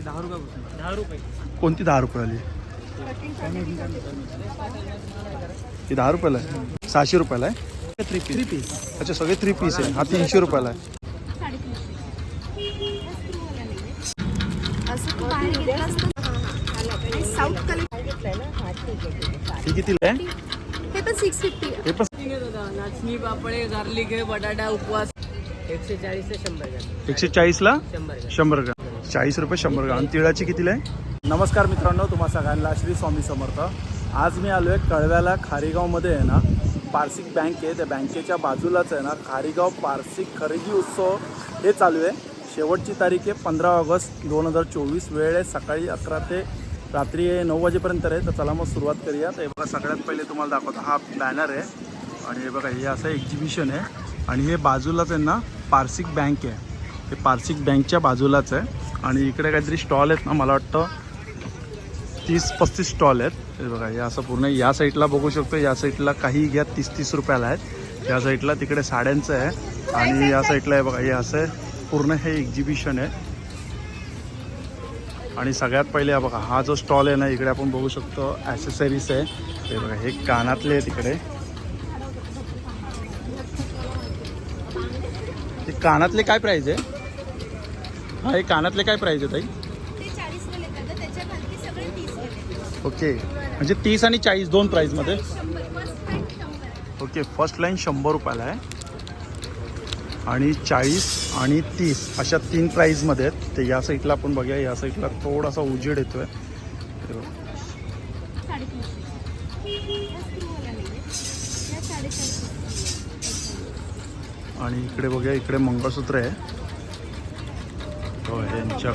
हे दहा रुपयापासून दहा रुपये. कोणती दहा रुपयाली ही दहा रुपयाला आहे. सहाशे रुपयाला आहे? थ्री थ्री पीस अच्छा सगळे थ्री पीस आहे. हा तीनशे रुपयाला आहे. तू ही कितीला आहे? हे पण सिक्स फिफ्टी हे पण नाचणी पापडे गार्लिक आहे बटाटा उपवास. एकशे चाळीस ते शंभर ग्रॅम. एकशे चाळीसला शंभर ग्राम. चाळीस रुपये शंभर ग्राम. तिळाची कितीला आहे नमस्कार मित्रांनो तुम्हा सगळ्यांना श्री स्वामी समर्थ. आज मी आलो आहे कळव्याला खारीगावमध्ये आहे ना. पारसिक बँक आहे. त्या बँकेच्या बाजूलाच आहे ना खारीगाव पारसिक खरेदी उत्सव हे चालू आहे. शेवटची तारीख आहे पंधरा ऑगस्ट दोन हजार चोवीस. वेळ आहे सकाळी अकरा ते रात्री नऊ वाजेपर्यंत आहे. तर चला मग सुरुवात करूया तर हे बघा सगळ्यात पहिले तुम्हाला दाखवतो. हा बॅनर आहे. आणि हे बघा हे असं एक्झिबिशन आहे. आणि हे बाजूलाच आहे ना पारसिक बँक आहे. हे पारसिक बँकच्या बाजूलाच आहे. आणि इकडे काहीतरी स्टॉल आहेत ना मला वाटतं तीस पस्तीस स्टॉल आहेत. हे बघा हे असं पूर्ण या साईडला बघू शकतो या साईडला काही घ्या तीस तीस रुपयाला आहेत. या साईडला तिकडे साड्यांचं आहे आणि या साईडला आहे बघा हे असं पूर्ण हे एक्झिबिशन आहे. आणि सगळ्यात पहिले बघा हा जो स्टॉल आहे ना इकडे आपण बघू शकतो ॲसेसरीज आहे. हे बघा हे कानातले आहे तिकडे हे कानातले काय प्राईज आहे? हा हे कानातले काय प्राईज आहे ताई? ओके. म्हणजे तीस आणि चाळीस दोन प्राईजमध्ये ओके फर्स्ट लाईन शंभर रुपयाला आहे. आणि चाळीस आणि तीस अशा तीन प्राईजमध्ये आहेत. ते या साईडला आपण बघूया या साईडला थोडासा उजेड येतो आहे आणि इकडे बघूया इकडे मंगळसूत्र आहे. का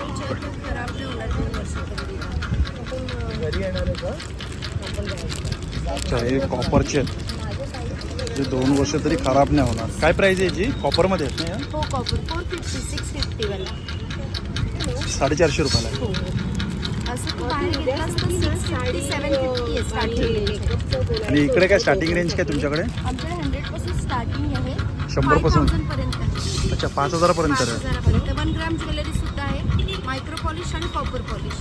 अच्छा हे कॉपरचे आहेत. जे दोन वर्ष तरी खराब नाही होणार. काय प्राईज आहे याची? कॉपरमध्ये आहेत ना हो copper four fifty six fifty वाला. या साडेचारशे रुपयाला आहे. हो. असं तू बाहेर घेतलं असतं सिक्स फिफ्टी सेवन फिफ्टी आहे स्टार्टिंग आणि इकडे काय स्टार्टिंग रेंज काय तुमच्याकडे? हंड्रेडपासून स्टार्टिंग आहे. 100 पासून? पर्यंत. अच्छा पाच हजारापर्यंत आहे. वन ग्राम ज्वेलरी पॉलिश आणि कॉपर पॉलिश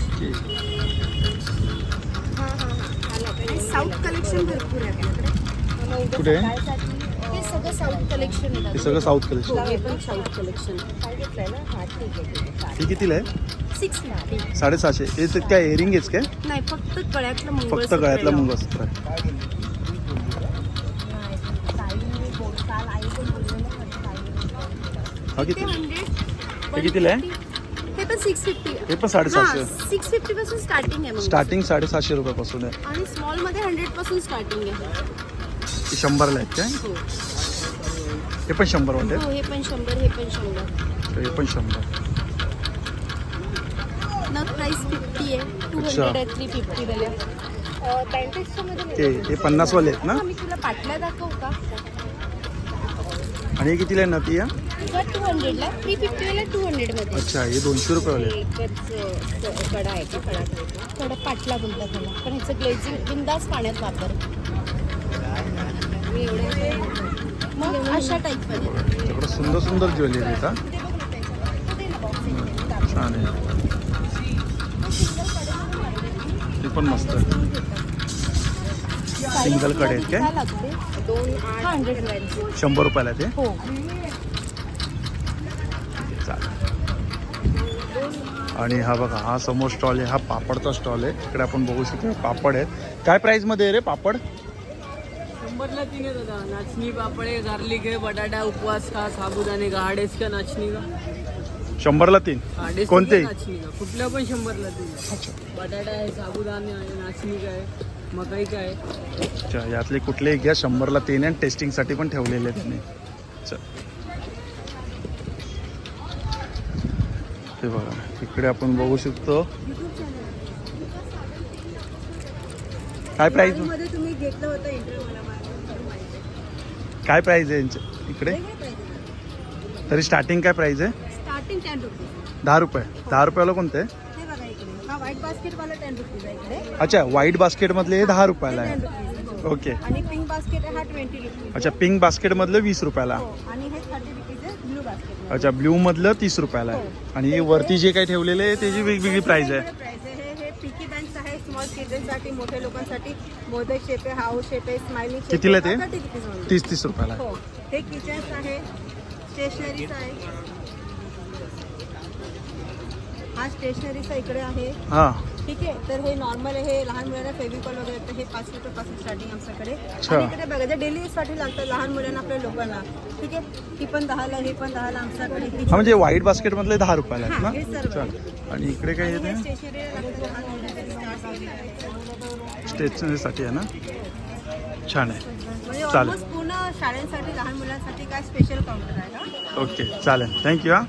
साऊथ कलेक्शन भरपूर आहे आपल्याकडे. कुठे? हे सगळं साऊथ कलेक्शन हे आहे सगळं साऊथ कलेक्शन हो पण साऊथ कलेक्शन हे कितीला आहे? सिक्स साडेसहाशे. हे ते काय एरिंग आहेच काय? नाही फक्त गळ्यातलं फक्त गळ्यातला. मंगळसूत्र आहे हा किती? हे कितीला आहे? हे पण सिक्स फिफ्टी हे पण साडेसहाशे. सिक्स फिफ्टी पासून स्टार्टिंग आहे. स्टार्टिंग साडेसहाशे रुपयापासून आहे. आणि स्मॉलमध्ये हंड्रेडपासून स्टार्टिंग आहे. हे शंभरला आहेत काय? हो. हे पण शंभर वाटे हो हे पण शंभर हे पण शंभर. हे पण शंभर. नग प्राइस फिफ्टी आहे. टू अच्छा. हंड्रेड आहे थ्री फिफ्टी वाल्या ते हे पन्नासवाले आहेत ना? मी तुला पाटल्या दाखवू का? आणि हे कितीला आहे ना ती या? टू हंड्रेडला थ्री टू हंड्रेडमध्ये. अच्छा हे दोनशे आहेत. एकच कडा आहे का कडा कडा पाटला बोलतात त्याला. पण ह्याचं ग्लेझिंग बिंदास पाण्यात वापर. मग अशा टाईपमध्ये त्याकडे सुंदर सुंदर ज्वेलरी छान आहे. ते पण मस्त आहे. सिंगलकडे आहेत काय? लागते दोन आठ हंड्रेड शंभर रुपयाला आहे ते? हो चालेल आणि हा बघा हा समोर स्टॉल आहे हा पापडचा स्टॉल आहे. इकडे आपण बघू शकतो पापड आहेत. काय प्राईजमध्ये आहे रे पापड? शंभरला तीन आहे दादा. नाचणी पापडे गार्लिक आहे बटाटा उपवास का साबुदाणे का हाडेस का नाचणी का शंभरला तीन? हाडेस कोणते? नाचणी का कुठल्या पण शंभरला तीन. आहे. बटाटा आहे साबुदाणे आहे नाचणी का आहे मकाई का आहे. अच्छा यातले कुठलेही घ्या शंभरला तीन आहे आणि टेस्टिंगसाठी पण ठेवलेले आहे त्यांनी चल. हे बघा इकडे आपण बघू शकतो. काय इंटरव्ह्यूला काय प्राईज आहे यांचे? इकडे? तरी स्टार्टिंग काय प्राईज आहे? स्टार्टिंग टेन रुपीज दहा रुपये. दहा रुपयाला कोणते? आहे? हे बघा इकडे. हा व्हाईट बास्केट वाला टेन रुपीज आहे इकडे. अच्छा व्हाईट बास्केटमधले हे दहा रुपयाला टेन आहे. रुपीज ओके आणि पिंक बास्केट आहे हा ट्वेंटी रुपीज अच्छा पिंक बास्केटमधलं वीस रुपयाला. हो आणि हे थर्टी रुपीज आहे ब्लू बास्केट अच्छा ब्ल्यू मधलं तीस रुपयाला आहे. आणि वरती जे काही ठेवलेले आहे त्याची वेगवेगळी प्राइस आहे. प्राइस आहे. हे- हे पिकी आहे स्मॉल चिल्ड्रनसाठी मोठ्या लोकांसाठी. मोदक शेप आहे शेप आहे स्माइलिंग कितीला ते? तीस तीस रुपयाला. आहे. हो. हे किचन्स आहे. स्टेशनरीज आहे. हा स्टेशनरीचा इकडे आहे. हा. ठीक आहे? तर हे नॉर्मल आहे हे लहान मुलांना फेविकॉल वगैरे तर हे पाच रुपयापासून स्टार्टिंग आमच्याकडे. आणि इकडे बघा जे डेली यूजसाठी लागतं लहान मुलांना आपल्या लोकांना ठीक आहे? ही पण दहाला हे पण दहाला आमच्याकडे म्हणजे व्हाईट बास्केट मधले दहा रुपयाला. आणि इकडे काय येते. स्टेशनरीसाठी आहे ना? छान आहे. म्हणजे चालेल. पूर्ण शाळेसाठी लहान मुलांसाठी काय स्पेशल काउंटर आहे ओके चालेल. थँक्यू हा.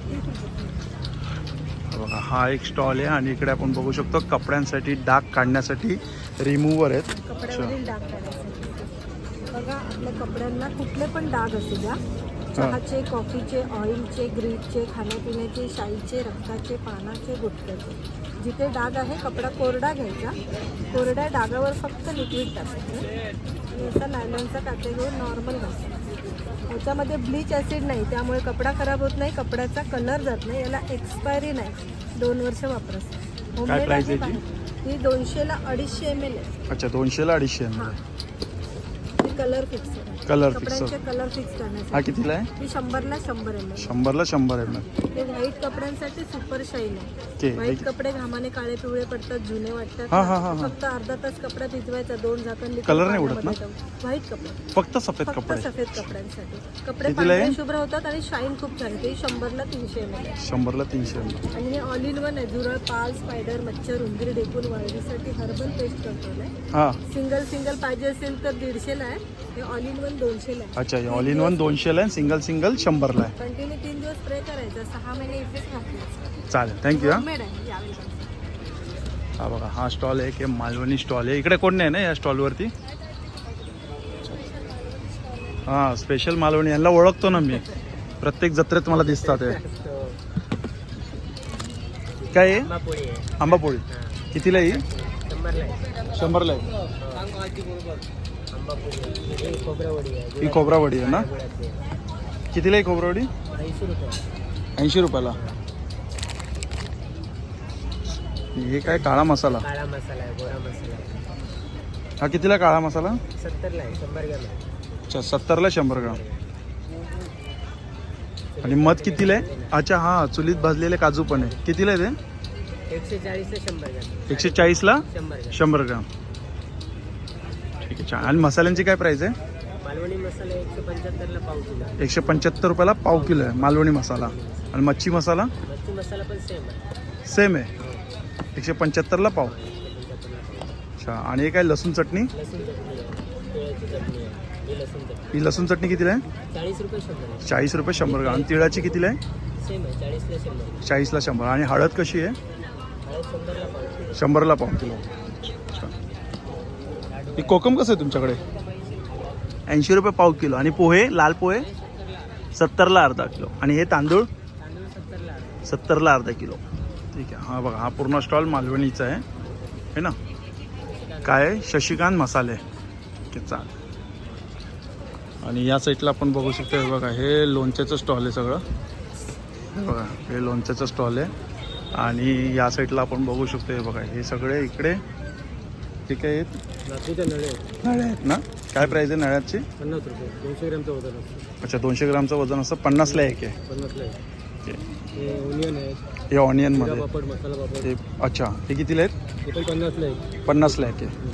बघा हा एक स्टॉल आहे आणि इकडे आपण बघू शकतो कपड्यांसाठी डाग काढण्यासाठी रिमूव्हर आहेत. अच्छा कपड्यावरील डाग काढायसाठी बघा आपल्या कपड्यांना कुठले पण डाग असू द्या चहाचे कॉफीचे ऑइलचे ग्रीजचे खाण्यापिण्याचे शाईचे रक्ताचे पानाचे गुटक्याचे जिथे डाग आहे कपडा कोरडा घ्यायचा. कोरड्या डागावर फक्त लिक्विड टाकायचं. असा नायलॉनचा काटे घेऊन नॉर्मल घासायचा याच्यामध्ये ब्लीच ॲसिड नाही त्यामुळे कपडा खराब होत नाही कपड्याचा कलर जात नाही याला एक्सपायरी नाही. दोन वर्ष वापरत. Homemade price आहे. ही दोनशेला अडीचशे एम एल आहे. अच्छा दोनशेला अडीचशे हा. ही कलर फिक्स आहे. कलर फिक्स कपड्यांचे कलर फिक्स हा करण्यासाठी. कितीला आहे? ही शंभरला शंभर एम एल शंभरला शंभर मॅम. हे व्हाईट कपड्यांसाठी सुपर शाईन ओके. आहे व्हाईट कपडे घामाने काळे पिवळे पडतात जुने वाटतात. हा, हा, हा, हा. फक्त अर्धा तास कपडा भिजवायचा दोन झाकण Color नाही उडत ना? व्हाईट कपडे. फक्त सफेद फक्त कपडे. सफेद कपड्यांसाठी. कपडे कितीला आहे? पांढरे शुभ्र होतात आणि शाईन खूप छान येते ही शंभरला तीनशे एम एल आहे शंभरला तीनशे आहे. आणि हे ऑल इन वन आहे. झुरळ पाल स्पायडर मच्छर उंदीर डेकून वाळवीसाठी हर्बल पेस्ट कंट्रोल आहे हा. सिंगल सिंगल पाहिजे असेल तर दीडशेला आहे. हे ऑल इन वन दोनशेला आहे अच्छा ऑल इन वन दोनशेला आहे सिंगल सिंगल शंभरला आहे. कंटिन्यू तीन दिवस स्प्रे करायचा सहा महिने इफेक्ट राहतो चालेल थँक्यू हा. हा बघा हा स्टॉल आहे की मालवणी स्टॉल आहे. इकडे कोण नाही ना या स्टॉलवरती हा स्पेशल मालवणी यांना ओळखतो ना मी. प्रत्येक जत्रेत मला दिसतात हे. काय आहे. आंबापोळी. कितीला आहे ही? शंभरला आहे. ही खोबरावडी आहे ना? कितीला आहे खोबरावडी ऐंशी रुपयाला. हे काय काळा मसाला? काळा मसाला आहे गोरा मसाला आहे. हा कितीला काळा मसाला? सत्तरला आहे शंभर ग्रॅम अच्छा सत्तरला शंभर ग्राम. आणि मध कितीला आहे? अच्छा हा चुलीत भाजलेले काजू पण आहे. कितीला आहे ते? एकशे चाळीस ते शंभर ग्रॅम. एकशे चाळीसला शंभर ग्रॅम. छान आणि मसाल्यांची काय प्राईस आहे? मालवणी मसाला एकशे पंच्याहत्तरला पाव किलो एकशे पंच्याहत्तर रुपयाला पाव किलो आहे मालवणी मसाला. आणि मच्छी मसाला? मच्छी मसाला पण सेम आहे. सेम आहे. एकशे पंच्याहत्तरला पाव. अच्छा. आणि हे काय लसूण चटणी? लसूण चटणी आहे. तिळाची चटणी आहे. ही लसूण चटणी. ही लसूण चटणी कितीला आहे? चाळीस रुपये शंभर आहे. चाळीस रुपये शंभर ग्राम. आणि तिळाची कितीला आहे? सेम आहे. चाळीसला शंभर चाळीसला शंभर. आणि हळद कशी आहे? हळद शंभरला पाव किलो शंभरला पाव किलो. अच्छा हे कोकम कसं आहे तुमच्याकडे? ऐंशी रुपये पाव किलो. आणि पोहे लाल पोहे सत्तरला अर्धा किलो. आणि हे तांदूळ सत्तरला अर्धा किलो. ठीक आहे. हा बघा हा पूर्ण स्टॉल मालवणीचा आहे. है ना? काय शशिकांत मसाले. ओके चालेल. आणि या साईडला आपण बघू शकतो हे बघा हे लोणच्याचं स्टॉल आहे सगळं. हे बघा हे लोणच्याचं स्टॉल आहे. आणि या साईडला आपण बघू शकतो हे बघा हे सगळे इकडे हे काय आहेत. नळे ना? काय प्राईज आहे नळ्याची? पन्नास रुपये. दोनशे ग्रॅमचं वजन असतं. अच्छा दोनशे ग्रामचं वजन असं पन्नासला एक आहे. पन्नासला आहे ओके. हे ओनियन आहे. हे ऑनियनमध्ये पापड मसाला पापड. अच्छा. हे कितीला आहेत? हे पण पन्नासला आहे पन्नासला एक आहे.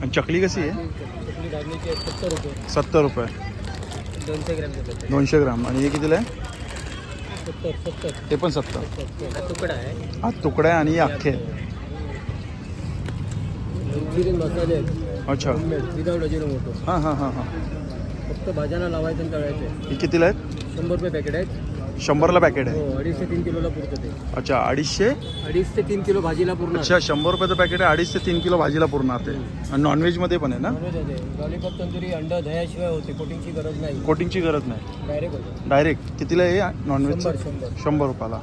आणि चकली कशी आहे? आहे सत्तर रुपये. सत्तर रुपये. दोनशे ग्रॅमचं पॅकेट दोनशे ग्राम. आणि हे कितीला आहे? सत्तर सत्तर. ते पण सत्तर. हा तुकडा आहे. हा तुकडा आहे आणि हे अख्खे. मंचुरियन मसाले आहेत. अच्छा. विदाउट अजिनोमोटो हां हां हां हां. फक्त भाज्यांना लावायचं आणि तळायचे. हे कितीला आहेत? शंभर रुपये पॅकेट आहेत. शंभरला पॅकेट आहे. हो अडीच ते तीन किलोला पुरतं ते. अच्छा अडीचशे? अडीच ते तीन किलो भाजीला पूर्ण अच्छा शंभर रुपयाचं पॅकेट आहे अडीच ते तीन किलो भाजीला पुरणार ते. आणि नॉनव्हेजमध्ये पण आहे ना? लॉलीपॉप तंदुरी अंडा दह्याशिवाय होते. कोटिंगची गरज नाही. कोटिंगची गरज नाही. डायरेक्ट होते. डायरेक्ट कितीला आहे शंभर नॉनव्हेजचं शंभर. शंभर रुपयाला.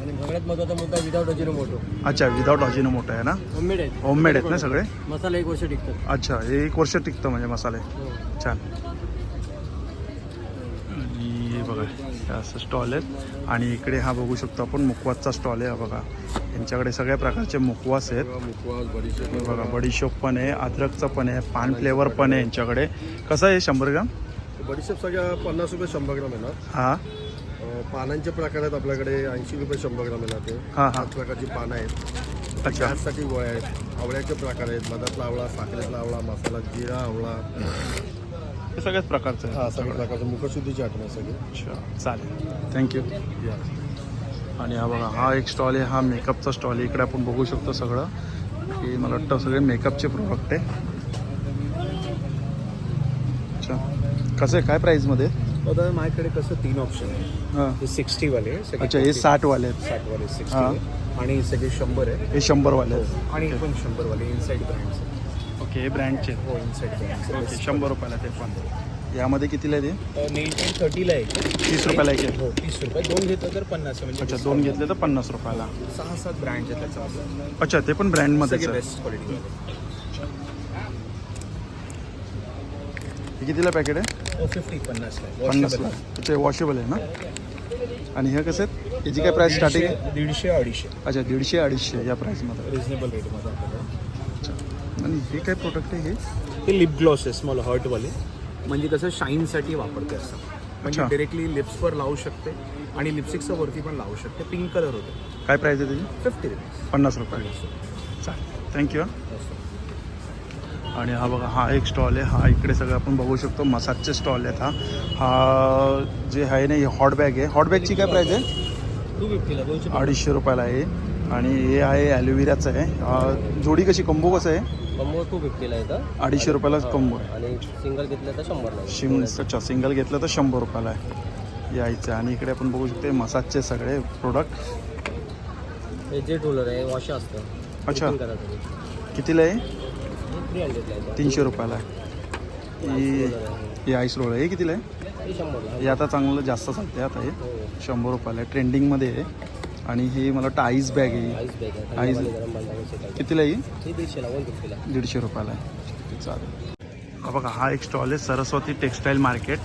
आणि सगळ्यात महत्त्वाचा मुद्दा विदाउट अजिनोमोटो अच्छा विदाउट अजिनो मोठं आहे ना? होममेड आहेत होममेड आहेत ना सगळे? मसाला एक वर्ष टिकतात. अच्छा हे एक वर्ष टिकतं म्हणजे मसाले. हो. छान. आणि हे बघा हे असं स्टॉल आहेत. आणि इकडे हा बघू शकतो आपण मुकवासचा स्टॉल आहे हा बघा. यांच्याकडे सगळ्या प्रकारचे मुकवास आहेत. मुखवास बडीशेप हे बघा बडीशोप पण आहे अद्रकचं पण आहे पान फ्लेवर पण आहे यांच्याकडे. कसं आहे शंभर ग्राम? बडीशेप सगळ्या पन्नास रुपये शंभर ग्राम येणार हां. अं, पानांचे प्रकार आहेत आपल्याकडे ऐंशी रुपये शंभर ग्राम येणार ते. हा, हा. पाच प्रकारची पानं आहेत. अच्छा. गॅससाठी गोळ्या आहेत. आवळ्याचे प्रकार आहेत. मधातला आवळा साखरेतला आवळा मसाला जिरा आवळा. हे सगळ्याच प्रकारचं आहे हा सगळ्या प्रकारचे. मुखशुद्धीची आठवण आहे सगळी. अच्छा. चालेल. थँक्यू या. आणि हा बघा हा एक स्टॉल आहे. हा मेकअपचा स्टॉल आहे. इकडे आपण बघू शकतो सगळं. की मला वाटतं सगळे मेकअपचे प्रोडक्ट आहे. अच्छा. कसं आहे? काय प्राईजमध्ये आता माझ्याकडे कसं तीन ऑप्शन आहे हां. हे सिक्स्टीवाले आहे सगळे अच्छा हे साठवाले आहेत. साठवाले हा. सिक्स्टी आणि सगळे शंभर आहे हे शंभरवाले आहेत. आणि हे पण शंभरवाले इनसाईड ब्रँड्स ओके हे ब्रँडचे हो इनसाईड ओके ब्रँड्स शंभर रुपयाला ते पण. यामध्ये कितीला आहे ते? नेल पेंट थर्टीला आहे. तीस रुपयाला एक आहे. हो तीस रुपये. दोन घेतलं तर पन्नास आहे म्हणजे अच्छा दोन घेतले तर पन्नास रुपयाला. सहा सात ब्रँड्स आहेत त्याच्यामध्ये अच्छा ते पण ब्रँडमध्येच सगळे आहे. बेस्ट क्वालिटीवाले हे कितीला पॅकेट आहे? फिफ्टी. पन्नासला Washable ते वॉशेबल आहे ना? आणि हे कसं आहेत? याची काय प्राईस स्टार्टिंग आहे दीडशे अडीचशे. अच्छा दीडशे अडीचशे या प्राईसमध्ये रिझनेबल रेटमध्ये आणि हे काय प्रोडक्ट आहे हे? हे लिप ग्लॉस आहे स्मॉल हर्टवाले म्हणजे कसं शाईनसाठी वापरते असं. म्हणजे. डिरेक्टली लिप्सवर लावू शकते आणि लिपस्टिकच्या वरती पण लावू शकते. पिंक कलर होते. काय प्राईस आहे त्याची? फिफ्टी रुपीज पन्नास रुपये. चालेल. थँक्यू आणि हा बघा हा एक स्टॉल आहे. हा इकडे सगळं आपण बघू शकतो. मसाजचे स्टॉल आहेत हा. हा जे आहे ना हे हॉट बॅग आहे. हॉट बॅगची काय प्राईस आहे? टू फिफ्टीला दोनशे अडीचशे रुपयाला आहे. आणि हे आहे ॲलोवेराचं आहे. जोडी कशी? कंबो कसं आहे? कॉम्बो टू फिफ्टीला येतं अडीचशे रुपयालाच कंबो आहे. आणि सिंगल घेतलं तर शंभरला शिम अच्छा सिंगल घेतलं तर शंभर रुपयाला आहे. यायचं. आणि इकडे आपण बघू शकतो मसाजचे सगळे प्रोडक्ट हे जे टूलर आहे वॉश असतं. अच्छा. कितीला आहे? थ्री हंड्रेडला येतं तीनशे रुपयाला आहे. ही ही आईस रोल आहे. कितीला आहे? हे हे आता चांगलं जास्त चालते आता हे. हो. शंभर रुपयाला आहे. ट्रेंडिंगमध्ये आहे. आणि हे मला वाटतं आईस बॅग आहे. आईस कितीला आहे फिफ्टीला दीडशे रुपयाला आहे. चालेल. हा बघा हा एक स्टॉल आहे सरस्वती टेक्स्टाईल मार्केट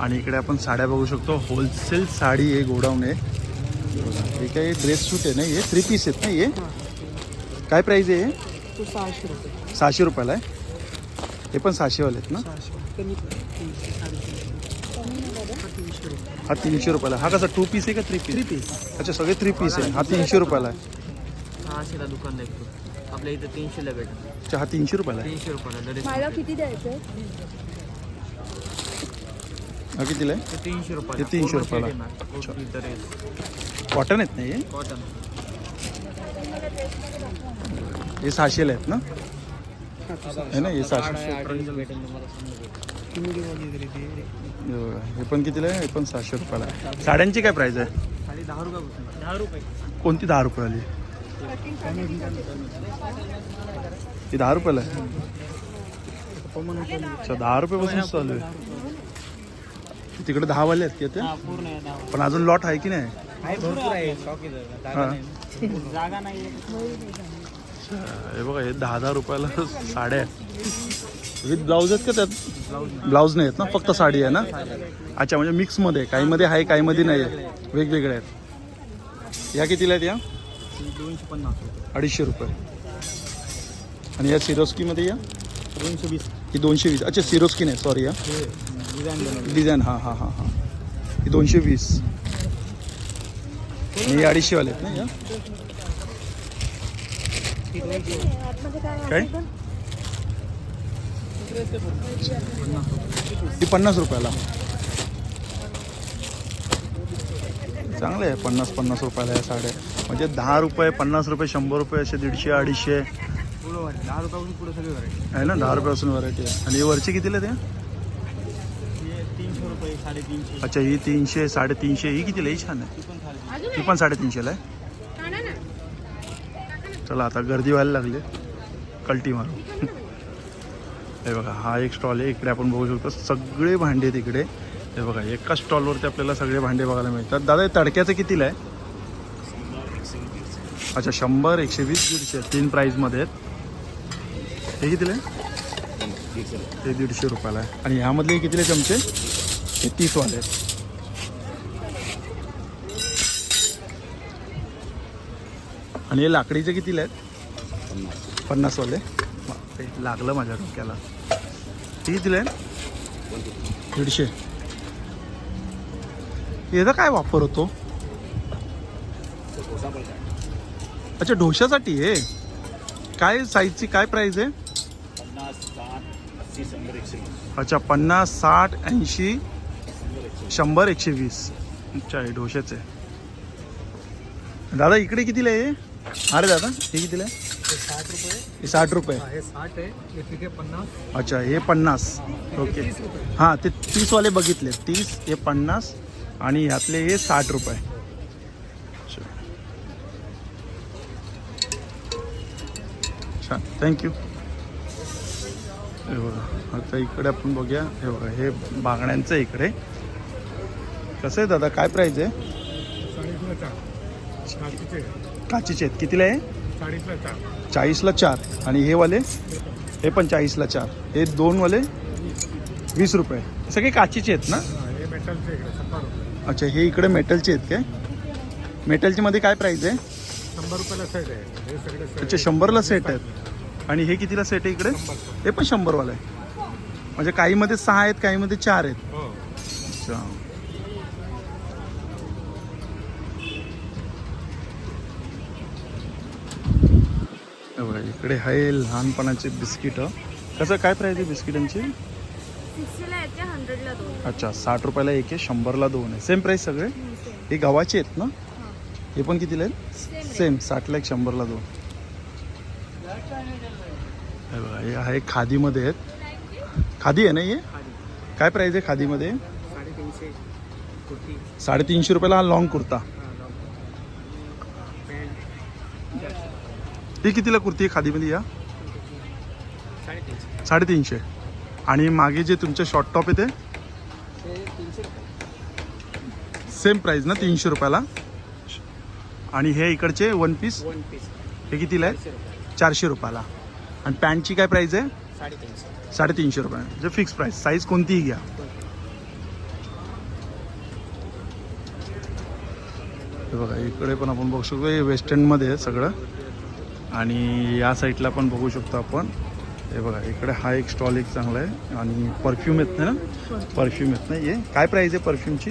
आणि इकडे आपण साड्या बघू शकतो. होलसेल साडी आहे गोडाऊन आहे. हे काही ड्रेस सूट आहे ना हे? थ्री पीस आहेत ना हे? काय प्राईज आहे सहाशे रुपये. सहाशे रुपयाला आहे. हे पण सहाशेवाले आहेत ना? कमी तीनशे रुपये हा तीनशे रुपयाला. हा कसा टू पीस आहे का थ्री पीस थ्री पीस अच्छा सगळे थ्री पीस आहे. हा तीनशे रुपयाला आहे. सहाशेला दुकान लागतो आपल्या इथं तीनशेला भेटत. अच्छा हा तीनशे रुपयाला आहे. तीनशे रुपयाला मला किती द्यायचं? हा कितीला आहे? ते तीनशे रुपयाला. ते तीनशे रुपयाला. कॉटन आहेत ना हे? कॉटन हे सहाशेला आहेत ना? आहे ना हे सहाशे हे पण कितीला आहे? हे पण सहाशे रुपयाला आहे. साड्यांची काय प्राईस आहे? खाली दहा दहा रुपये कोणती दहा रुपयावाली ती दहा रुपयाला आहे. अच्छा दहा रुपयापासून चालू आहे. तिकडे दहावाले आहेत का ते पूर्ण आहे दहा पण अजून लॉट आहे की नाही? आहे भरपूर आहे. स्टॉक इथं हा. जागा नाही. हे बघा हे दहा दहा रुपयाला साड्या आहेत. विथ ब्लाऊज आहेत का त्यात? ब्लाऊज नाही आहेत ना फक्त साडी आहे ना? अच्छा म्हणजे मिक्समध्ये आहे. काहीमध्ये आहे काहीमध्ये नाही आहे वेगवेगळे आहेत. या कितीला आहेत या? दोनशे पन्नास अडीचशे रुपये. आणि या सिरोस्कीमध्ये या? दोनशे वीस ही दोनशे वीस. अच्छा सिरोस्की नाही सॉरी या. डिझाईन हां हां हां हां. ही दोनशे वीस. आणि हे अडीचशेवाले आहेत ना या? काय? पन्नास रुपयाला. चांगलं आहे पन्नास पन्नास रुपयाला या साड्या. म्हणजे दहा रुपये पन्नास रुपये शंभर रुपये असे दीडशे अडीचशे. दहा रुपयापासून पुढे सगळी व्हरायटी आहे ना दहा रुपयापासून व्हरायटी आहे. आणि हे वरचे कितीला ते? तीनशे रुपये साडेतीनशे अच्छा ही तीनशे साडेतीनशे. ही कितीला? ही छान आहे. ती पण पण साडेतीनशेला आहे? चला आता गर्दी व्हायला लागली. कल्टी मारू. हे बघा हा एक स्टॉल आहे. इकडे आपण बघू शकतो सगळे भांडे आहेत इकडे. हे बघा एका स्टॉलवरती आपल्याला सगळे भांडे बघायला मिळतात. दादा हे तडक्याचं कितीला आहे? अच्छा शंभर एकशे वीस दीडशे तीन प्राईजमध्ये आहेत. हे कितीला आहे? ते दीडशे रुपयाला आहे. आणि ह्यामधले कितीले चमचे? हे तीसवाले आहेत. आणि हे लाकडीचे कितीला आहेत? पन्नासवाले? बापरे, लागलं माझ्या डोक्याला. ते कितीला आहे दीडशे. याचा काय वापर होतो? अच्छा ढोशासाठी आहे काय साईजची काय प्राईस आहे? अच्छा पन्नास साठ ऐंशी शंभर एकशे वीस. अच्छा हे ढोशाचे. दादा इकडे कितीला आहे? अरे दादा हे कितीला आहे? हे साठ रुपये. हे साठ आहे. हे ठीक आहे पन्नास. अच्छा हे पन्नास. ओके. हां ते तीसवाले बघितले. तीस हे पन्नास आणि ह्यातले हे साठ रुपये. छान थँक्यू हे बघा आता इकडे आपण बघूया. हे बघा हे बांगड्यांचं इकडे. कसं आहे दादा काय प्राईज आहे? काचीचे आहेत. कितीला आहे? चाळीसला चार. आणि हे वाले? हे पण चाळीसला चार. हे दोन वाले? वीस रुपये. सगळे काचीचे आहेत ना? अच्छा हे इकडे मेटलचे आहेत काय? मेटलच्या मध्ये काय प्राईस आहे? शंभर रुपयाला सेट आहे. हे सगळे अच्छा शंभरला सेट आहेत. आणि हे कितीला सेट आहे इकडे? हे पण शंभरवाला आहे. म्हणजे काहीमध्ये सहा आहेत काहीमध्ये चार आहेत. हो. अच्छा. इकडे आहे लहानपणाचे बिस्किटं. कसं काय प्राईस आहे बिस्किटांची? अच्छा साठ रुपयाला एक आहे शंभरला दोन आहे. सेम प्राईस सगळे? हे गव्हाचे आहेत ना? हे. पण कितीला आहेत? सेम साठला एक शंभरला दोन. हे आहे खादीमध्ये आहेत. खादी आहे ना हे? काय प्राईस आहे खादीमध्ये? साडेतीनशे रुपयाला हा लॉंग कुर्ता. ही कितीला कुर्ती आहे खादीमध्ये या? साडेतीनशे. आणि मागे जे तुमचे शॉर्ट टॉप आहे ते? सेम प्राईस ना तीनशे रुपयाला? आणि हे इकडचे वन पीस हे कितीला आहे? चारशे रुपयाला. आणि पॅन्टची काय प्राईस आहे? साडेतीनशे रुपये. म्हणजे फिक्स प्राईस साईज कोणतीही घ्या. हे बघा इकडे पण आपण बघू शकतो हे वेस्टर्नमध्ये सगळं. आणि या साईडला पण बघू शकतो आपण हे बघा इकडे हा एक स्टॉल एक चांगला आहे आणि परफ्यूम येत नाही ना परफ्यूम येत नाही हे काय प्राईस आहे परफ्यूमची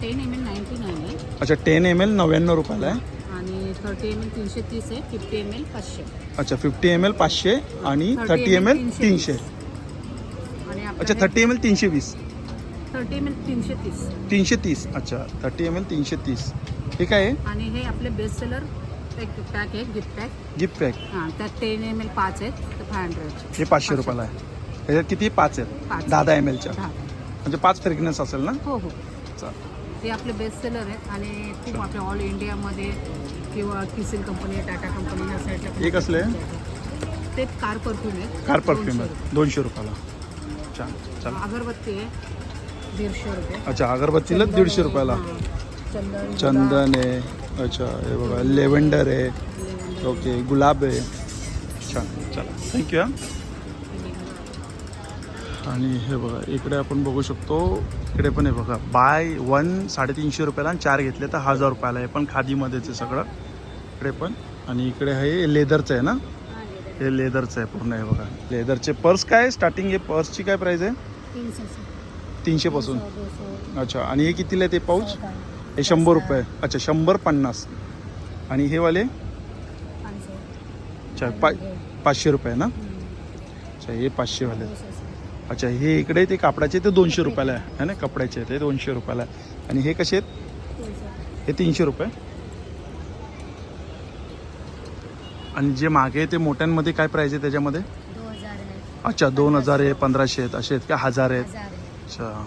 ten M L ninety nine आहे अच्छा टेन एम एल नव्याण्णव रुपयाला आहे आणि थर्टी एम एल तीनशे तीस आहे फिफ्टी एम एल पाचशे अच्छा फिफ्टी एम एल पाचशे आणि थर्टी एम एल तीनशे आणि अच्छा थर्टी एम एल तीनशे वीस थर्टी एम एल तीनशे तीस तीनशे तीस अच्छा थर्टी एम एल तीनशे तीस हे काय आहे आणि हे आपले बेस्ट सेलर एक पॅक आहे गिफ्ट पॅक गिफ्ट पॅक हां त्यात टेन एम एल पाच आहेत तर फाय हे पाचशे रुपयाला आहे. ह्याच्यात किती पाच आहेत? पाच. दहा दहा एम एलच्या दहा. म्हणजे पाच फ्रेग्रन्स असेल ना? हो हो. चालेल. ते आपले बेस्ट सेलर आहेत आणि खूप आपल्या ऑल इंडियामध्ये किंवा किसिल कंपनी टाटा कंपनी या साईडला हे कसले? ते कार परफ्यूम आहेत. कार परफ्यूम आहे दोनशे रुपयाला. छान. रुपये. चालेल अगरबत्ती आहे दीडशे रुपये. अच्छा अगरबत्तीला दीडशे आहे, रुपयाला हां. चंदन चंदन आहे. अच्छा हे बघा लेव्हेंडर आहे. ओके गुलाब आहे. छान चला. थँक्यू हां. आणि हे बघा इकडे आपण बघू शकतो इकडे पण आहे बघा. बाय वन साडेतीनशे रुपयाला आणि चार घेतले तर हजार रुपयाला आहे. पण खादीमध्येच आहे सगळं. इकडे पण. आणि इकडे आहे लेदरचं आहे ना? हे लेदरचं आहे पूर्ण आहे बघा. लेदरचे पर्स काय? स्टार्टिंग हे पर्सची काय प्राईस आहे? तीनशे तीनशेपासून अच्छा आणि हे कितीला आहे ते पाऊच? हे शंभर रुपये. अच्छा शंभर पन्नास. आणि हे वाले? अच्छा पा पाचशे रुपये ना? अच्छा हे पाचशेवाले अच्छा हे इकडे ते कापडाचे ते दोनशे रुपयाला आहे. है ना? कपड्याचे ते दोनशे रुपयाला आहे. आणि हे कसे आहेत? हे तीनशे रुपये. आणि जे मागे ते मोठ्यांमध्ये काय प्राईज आहे त्याच्यामध्ये? अच्छा दोन हजार आहे पंधराशे आहेत असे आहेत का? हजार आहेत. अच्छा.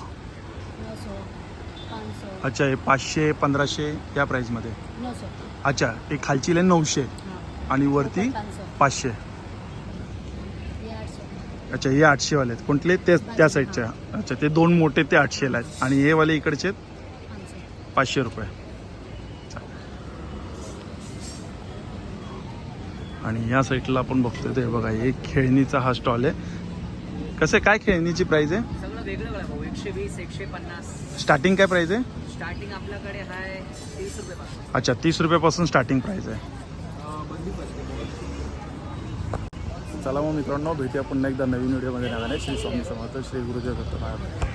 अच्छा हे पाचशे पंधराशे या प्राईजमध्ये नौ सौ. अच्छा हे खालची लाईन नऊशे हाँ. आणि वरती पाँच सौ पाचशे. ये आठ सौ अच्छा हे आठशेवाले आहेत. कोणते ते त्या साईडच्या अच्छा ते दोन मोठे ते आठशेला आहेत. आणि हे वाले इकडचे आहेत? पाँच सौ पाचशे रुपये. आणि या साईडला आपण बघतोय ते बघा एक खेळणीचा हा स्टॉल आहे. कसं आहे? काय खेळणीची प्राईस आहे? स्टार्टिंग काय प्राईस आहे? स्टार्टिंग आपल्याकडे आहे तीस रुपयापासून. अच्छा तीस रुपयापासून स्टार्टिंग प्राईस आहे. चला मग मित्रांनो भेटी आपण एकदा नवीन व्हिडिओमध्ये नव्याने श्री स्वामी समर्थ श्री गुरुदेव दत्त महाराज